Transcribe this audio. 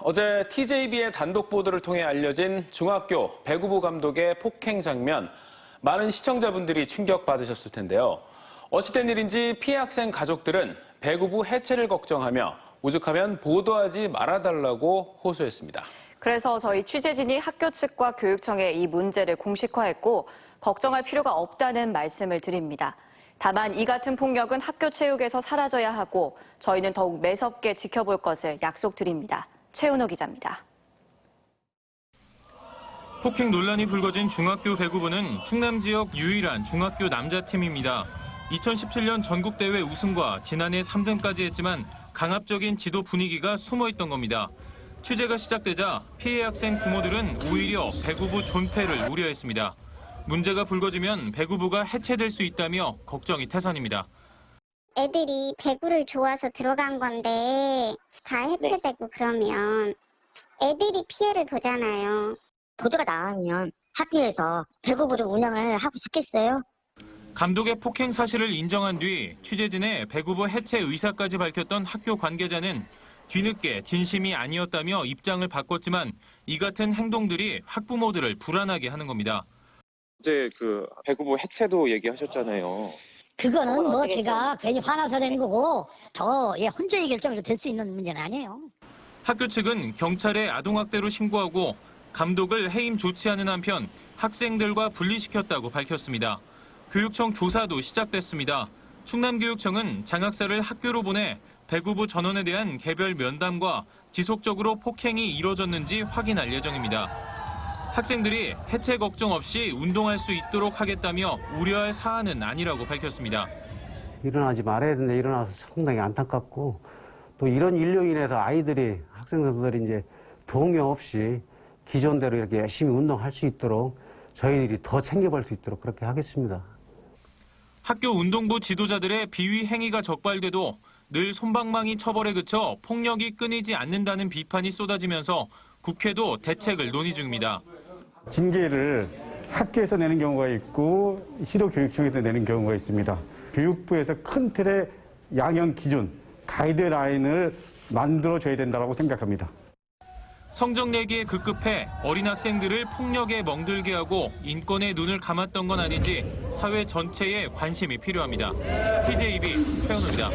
어제 TJB의 단독 보도를 통해 알려진 중학교 배구부 감독의 폭행 장면, 많은 시청자분들이 충격받으셨을 텐데요. 어찌된 일인지 피해 학생 가족들은 배구부 해체를 걱정하며 오죽하면 보도하지 말아달라고 호소했습니다. 그래서 저희 취재진이 학교 측과 교육청에 이 문제를 공식화했고 걱정할 필요가 없다는 말씀을 드립니다. 다만 이 같은 폭력은 학교 체육에서 사라져야 하고 저희는 더욱 매섭게 지켜볼 것을 약속드립니다. 최은호 기자입니다. 폭행 논란이 불거진 중학교 배구부는 충남 지역 유일한 중학교 남자팀입니다. 2017년 전국대회 우승과 지난해 3등까지 했지만 강압적인 지도 분위기가 숨어 있던 겁니다. 취재가 시작되자 피해 학생 부모들은 오히려 배구부 존폐를 우려했습니다. 문제가 불거지면 배구부가 해체될 수 있다며 걱정이 태산입니다. 애들이 배구를 좋아서 들어간 건데 다 해체되고 그러면 애들이 피해를 보잖아요. 보도가 나가면 학교에서 배구부를 운영을 하고 싶겠어요? 감독의 폭행 사실을 인정한 뒤 취재진의 배구부 해체 의사까지 밝혔던 학교 관계자는 뒤늦게 진심이 아니었다며 입장을 바꿨지만 이 같은 행동들이 학부모들을 불안하게 하는 겁니다. 어제 그 배구부 해체도 얘기하셨잖아요. 그거는 뭐 제가 괜히 화나서 되는 거고 저 예, 혼자의 결정으로 될 수 있는 문제는 아니에요. 학교 측은 경찰에 아동학대로 신고하고 감독을 해임 조치하는 한편 학생들과 분리시켰다고 밝혔습니다. 교육청 조사도 시작됐습니다. 충남교육청은 장학사를 학교로 보내 배구부 전원에 대한 개별 면담과 지속적으로 폭행이 이뤄졌는지 확인할 예정입니다. 학생들이 해체 걱정 없이 운동할 수 있도록 하겠다며 우려할 사안은 아니라고 밝혔습니다. 일어나지 말아야 되는데 일어나서 상당히 안타깝고 또 이런 일로 인해서 아이들이 학생 선수들이 이제 동요 없이 기존대로 이렇게 열심히 운동할 수 있도록 저희들이 더 챙겨볼 수 있도록 그렇게 하겠습니다. 학교 운동부 지도자들의 비위 행위가 적발돼도 늘 솜방망이 처벌에 그쳐 폭력이 끊이지 않는다는 비판이 쏟아지면서 국회도 대책을 논의 중입니다. 징계를 학교에서 내는 경우가 있고 시도교육청에서 내는 경우가 있습니다. 교육부에서 큰 틀의 양형 기준, 가이드라인을 만들어줘야 된다고 생각합니다. 성적 내기에 급급해 어린 학생들을 폭력에 멍들게 하고 인권에 눈을 감았던 건 아닌지 사회 전체에 관심이 필요합니다. TJB 최현우입니다.